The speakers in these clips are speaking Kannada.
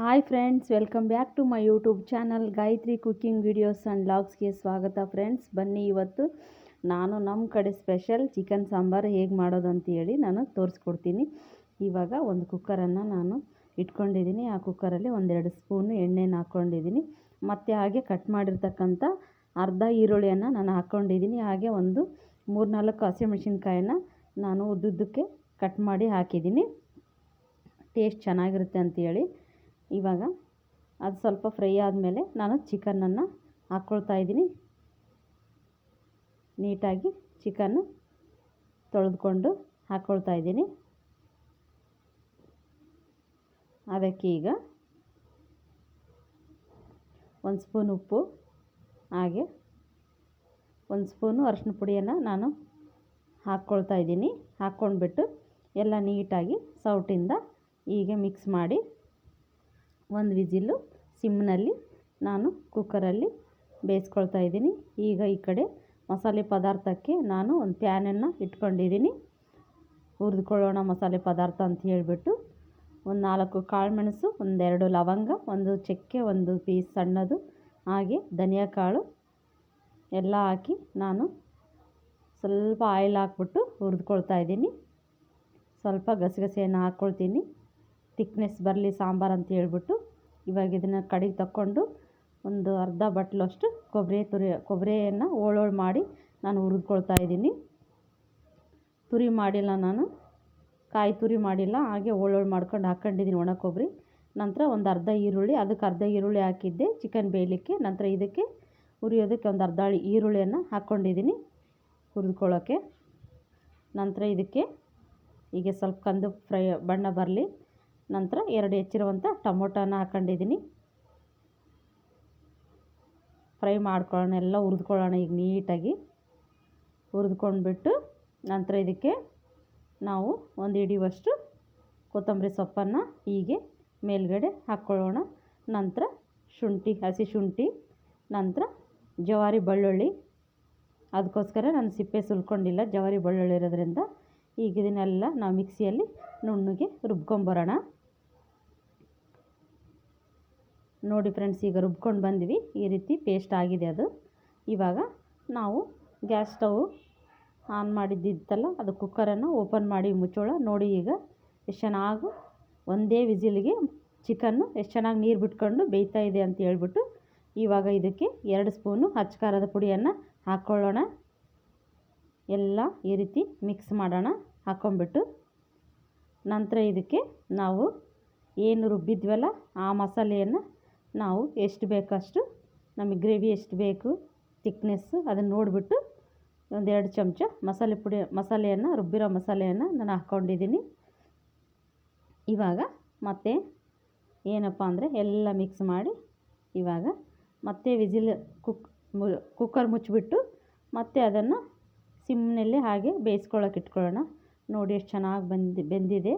Hi friends welcome back to my YouTube channel Gayathri cooking videos and ಲಾಗ್ಸ್ಗೆ ಸ್ವಾಗತ ಫ್ರೆಂಡ್ಸ್ ಬನ್ನಿ ಇವತ್ತು ನಾನು ನಮ್ಮ ಕಡೆ ಸ್ಪೆಷಲ್ ಚಿಕನ್ ಸಾಂಬಾರು ಹೇಗೆ ಮಾಡೋದು ಅಂತ ಹೇಳಿ ನಾನು ತೋರಿಸ್ಕೊಡ್ತೀನಿ. ಇವಾಗ ಒಂದು ಕುಕ್ಕರನ್ನು ನಾನು ಇಟ್ಕೊಂಡಿದ್ದೀನಿ. ಆ ಕುಕ್ಕರಲ್ಲಿ ಒಂದೆರಡು ಸ್ಪೂನು ಎಣ್ಣೆನ ಹಾಕ್ಕೊಂಡಿದ್ದೀನಿ ಮತ್ತು ಹಾಗೆ ಕಟ್ ಮಾಡಿರ್ತಕ್ಕಂಥ ಅರ್ಧ ಈರುಳ್ಳಿಯನ್ನು ನಾನು ಹಾಕ್ಕೊಂಡಿದ್ದೀನಿ ಹಾಗೆ ಒಂದು ಮೂರ್ನಾಲ್ಕು ಹಸಿಮೆಣ್ಸಿನ್ಕಾಯಿನ ನಾನು ಉದ್ದುದ್ದಕ್ಕೆ ಕಟ್ ಮಾಡಿ ಹಾಕಿದ್ದೀನಿ. ಟೇಸ್ಟ್ ಚೆನ್ನಾಗಿರುತ್ತೆ ಅಂತೇಳಿ. ಇವಾಗ ಅದು ಸ್ವಲ್ಪ ಫ್ರೈ ಆದಮೇಲೆ ನಾನು ಚಿಕನನ್ನು ಹಾಕ್ಕೊಳ್ತಾ ಇದ್ದೀನಿ. ನೀಟಾಗಿ ಚಿಕನ್ನು ತೊಳೆದುಕೊಂಡು ಹಾಕ್ಕೊಳ್ತಾ ಇದ್ದೀನಿ. ಅದಕ್ಕೆ ಈಗ ಒಂದು ಸ್ಪೂನ್ ಉಪ್ಪು, ಹಾಗೆ ಒಂದು ಸ್ಪೂನು ಅರಶಿನ ಪುಡಿಯನ್ನು ನಾನು ಹಾಕ್ಕೊಳ್ತಾ ಇದ್ದೀನಿ. ಹಾಕ್ಕೊಂಡ್ಬಿಟ್ಟು ಎಲ್ಲ ನೀಟಾಗಿ ಸೌಟಿಂದ ಹೀಗೆ ಮಿಕ್ಸ್ ಮಾಡಿ ಒಂದು ವಿಸಿಲು ಸಿಮ್ನಲ್ಲಿ ನಾನು ಕುಕ್ಕರಲ್ಲಿ ಬೇಯಿಸ್ಕೊಳ್ತಾ ಇದ್ದೀನಿ. ಈಗ ಈ ಕಡೆ ಮಸಾಲೆ ಪದಾರ್ಥಕ್ಕೆ ನಾನು ಒಂದು ಪ್ಯಾನನ್ನು ಇಟ್ಕೊಂಡಿದ್ದೀನಿ. ಹುರಿದುಕೊಳ್ಳೋಣ ಮಸಾಲೆ ಪದಾರ್ಥ ಅಂತ ಹೇಳಿಬಿಟ್ಟು ಒಂದು ನಾಲ್ಕು ಕಾಳು ಮೆಣಸು ಒಂದೆರಡು ಲವಂಗ, ಒಂದು ಚಕ್ಕೆ, ಒಂದು ಪೀಸ್ ಸಣ್ಣದು, ಹಾಗೆ ಧನಿಯಾ ಕಾಳು ಎಲ್ಲ ಹಾಕಿ ನಾನು ಸ್ವಲ್ಪ ಆಯಿಲ್ ಹಾಕ್ಬಿಟ್ಟು ಹುರಿದುಕೊಳ್ತಾ ಇದ್ದೀನಿ. ಸ್ವಲ್ಪ ಗಸಗಸೆಯನ್ನು ಹಾಕ್ಕೊಳ್ತೀನಿ. ತಿಕ್ನೆಸ್ ಬರಲಿ ಸಾಂಬಾರು ಅಂತ ಹೇಳ್ಬಿಟ್ಟು ಇವಾಗ ಇದನ್ನು ಕಡೆಗೆ ತಕ್ಕೊಂಡು ಒಂದು ಅರ್ಧ ಬಟ್ಲಷ್ಟು ಕೊಬ್ಬರಿ ತುರಿ, ಕೊಬ್ಬರಿಯನ್ನು ಹೋಳೋಳು ಮಾಡಿ ನಾನು ಹುರಿದ್ಕೊಳ್ತಾ ಇದ್ದೀನಿ. ತುರಿ ಮಾಡಿಲ್ಲ ನಾನು. ಕಾಯಿ ತುರಿ ಮಾಡಿಲ್ಲ, ಹಾಗೆ ಹೋಳೋಳು ಮಾಡ್ಕೊಂಡು ಹಾಕ್ಕೊಂಡಿದ್ದೀನಿ ಒಣ ಕೊಬ್ಬರಿ. ನಂತರ ಒಂದು ಅರ್ಧ ಈರುಳ್ಳಿ, ಅದಕ್ಕೆ ಅರ್ಧ ಈರುಳ್ಳಿ ಹಾಕಿದ್ದೆ ಚಿಕನ್ ಬೇಯಲಿಕ್ಕೆ. ನಂತರ ಇದಕ್ಕೆ ಹುರಿಯೋದಕ್ಕೆ ಒಂದು ಅರ್ಧ ಈರುಳ್ಳಿಯನ್ನು ಹಾಕ್ಕೊಂಡಿದ್ದೀನಿ ಹುರಿದ್ಕೊಳ್ಳೋಕ್ಕೆ ನಂತರ ಇದಕ್ಕೆ ಹೀಗೆ ಸ್ವಲ್ಪ ಕಂದು ಫ್ರೈ ಬಣ್ಣ ಬರಲಿ. ನಂತರ ಎರಡು ಹೆಚ್ಚಿರುವಂಥ ಟೊಮೊಟೊನ ಹಾಕ್ಕೊಂಡಿದ್ದೀನಿ ಫ್ರೈ ಮಾಡ್ಕೊಳ್ಳೋಣ, ಎಲ್ಲ ಹುರಿದ್ಕೊಳ್ಳೋಣ ಈಗ ನೀಟಾಗಿ. ಹುರಿದ್ಕೊಂಡ್ಬಿಟ್ಟು ನಂತರ ಇದಕ್ಕೆ ನಾವು ಒಂದು ಹಿಡಿಯುವಷ್ಟು ಕೊತ್ತಂಬರಿ ಸೊಪ್ಪನ್ನು ಹೀಗೆ ಮೇಲ್ಗಡೆ ಹಾಕ್ಕೊಳ್ಳೋಣ. ನಂತರ ಶುಂಠಿ, ಹಸಿ ಶುಂಠಿ, ನಂತರ ಜವಾರಿ ಬೆಳ್ಳುಳ್ಳಿ. ಅದಕ್ಕೋಸ್ಕರ ನಾನು ಸಿಪ್ಪೆ ಸುಲ್ಕೊಂಡಿಲ್ಲ, ಜವಾರಿ ಬೆಳ್ಳುಳ್ಳಿ ಇರೋದ್ರಿಂದ. ಈಗ ಇದನ್ನೆಲ್ಲ ನಾವು ಮಿಕ್ಸಿಯಲ್ಲಿ ನುಣ್ಣಗೆ ರುಬ್ಕೊಂಬರೋಣ. ನೋಡಿ ಫ್ರೆಂಡ್ಸ್, ಈಗ ರುಬ್ಕೊಂಡು ಬಂದ್ವಿ. ಈ ರೀತಿ ಪೇಸ್ಟ್ ಆಗಿದೆ ಅದು. ಇವಾಗ ನಾವು ಗ್ಯಾಸ್ ಸ್ಟವ್ ಆನ್ ಮಾಡಿದ್ದಿತ್ತಲ್ಲ, ಅದು ಕುಕ್ಕರನ್ನು ಓಪನ್ ಮಾಡಿ ಮುಚ್ಚೋಳ ನೋಡಿ ಈಗ ಎಷ್ಟು ಚೆನ್ನಾಗಿ ಒಂದೇ ವಿಜಿಲಿಗೆ ಚಿಕನ್ನು ಎಷ್ಟು ಚೆನ್ನಾಗಿ ನೀರು ಬಿಟ್ಕೊಂಡು ಬೇಯ್ತಾ ಇದೆ ಅಂತ ಹೇಳ್ಬಿಟ್ಟು ಇವಾಗ ಇದಕ್ಕೆ ಎರಡು ಸ್ಪೂನು ಖಾರದ ಪುಡಿಯನ್ನು ಹಾಕ್ಕೊಳ್ಳೋಣ. ಎಲ್ಲ ಈ ರೀತಿ ಮಿಕ್ಸ್ ಮಾಡೋಣ ಹಾಕ್ಕೊಂಬಿಟ್ಟು ನಂತರ ಇದಕ್ಕೆ ನಾವು ಏನು ರುಬ್ಬಿದ್ವಲ್ಲ, ಆ ಮಸಾಲೆಯನ್ನು ನಾವು ಎಷ್ಟು ಬೇಕಷ್ಟು ನಮಗೆ ಗ್ರೇವಿ ಎಷ್ಟು ಬೇಕು ತಿಕ್ನೆಸ್ಸು ಅದನ್ನು ನೋಡಿಬಿಟ್ಟು ಒಂದೆರಡು ಚಮಚ ಮಸಾಲೆ ಪುಡಿ, ಮಸಾಲೆಯನ್ನು, ರುಬ್ಬಿರೋ ಮಸಾಲೆಯನ್ನು ನಾನು ಹಾಕ್ಕೊಂಡಿದ್ದೀನಿ. ಇವಾಗ ಮತ್ತೆ ಏನಪ್ಪ ಅಂದರೆ ಎಲ್ಲ ಮಿಕ್ಸ್ ಮಾಡಿ ಇವಾಗ ಮತ್ತೆ ವಿಜಿಲ್ ಕುಕ್ ಕುಕ್ಕರ್ ಮುಚ್ಚಿಬಿಟ್ಟು ಮತ್ತೆ ಅದನ್ನು ಸಿಮ್ನಲ್ಲಿ ಹಾಗೆ ಬೇಯಿಸ್ಕೊಳ್ಳೋಕೆ ಇಟ್ಕೊಳ್ಳೋಣ. ನೋಡಿ ಎಷ್ಟು ಚೆನ್ನಾಗಿ ಬಂದು, ಬೆಂದಿದೆ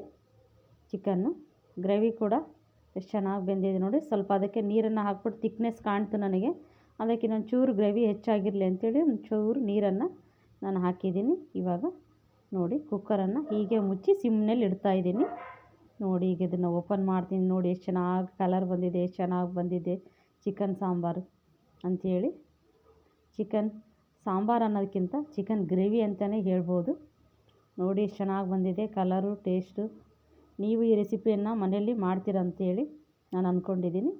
ಚಿಕನ್ನು. ಗ್ರೇವಿ ಕೂಡ ಎಷ್ಟು ಚೆನ್ನಾಗಿ ಬೆಂದಿದೆ ನೋಡಿ. ಸ್ವಲ್ಪ ಅದಕ್ಕೆ ನೀರನ್ನು ಹಾಕ್ಬಿಟ್ಟು ತಿಕ್ನೆಸ್ ಕಾಣ್ತು ನನಗೆ. ಅದಕ್ಕೆ ನಾನು ಚೂರು ಗ್ರೇವಿ ಹೆಚ್ಚಾಗಿರಲಿ ಅಂತೇಳಿ ಚೂರು ನೀರನ್ನು ನಾನು ಹಾಕಿದ್ದೀನಿ. ಇವಾಗ ನೋಡಿ ಕುಕ್ಕರನ್ನು ಹೀಗೆ ಮುಚ್ಚಿ ಸಿಮ್ನಲ್ಲಿ ಇಡ್ತಾ ಇದ್ದೀನಿ. ನೋಡಿ ಈಗ ಇದನ್ನು ಓಪನ್ ಮಾಡ್ತೀನಿ. ನೋಡಿ ಎಷ್ಟು ಚೆನ್ನಾಗಿ ಕಲರ್ ಬಂದಿದೆ, ಎಷ್ಟು ಚೆನ್ನಾಗಿ ಬಂದಿದೆ. ಚಿಕನ್ ಸಾಂಬಾರು ಅಂಥೇಳಿ ಚಿಕನ್ ಸಾಂಬಾರು ಅನ್ನೋದಕ್ಕಿಂತ ಚಿಕನ್ ಗ್ರೇವಿ ಅಂತಲೇ ಹೇಳ್ಬೋದು. ನೋಡಿ ಎಷ್ಟು ಚೆನ್ನಾಗಿ ಬಂದಿದೆ ಕಲರು ಟೇಸ್ಟು ನೀವು ಈ ರೆಸಿಪಿಯನ್ನು ಮನೆಯಲ್ಲಿ ಮಾಡ್ತೀರ ಅಂತೇಳಿ ನಾನು ಅಂದ್ಕೊಂಡಿದ್ದೀನಿ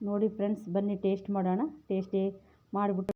ನೋಡಿ ಫ್ರೆಂಡ್ಸ್, ಬನ್ನಿ ಟೇಸ್ಟ್ ಮಾಡೋಣ. ಟೇಸ್ಟಿ ಮಾಡಿಬಿಟ್ಟು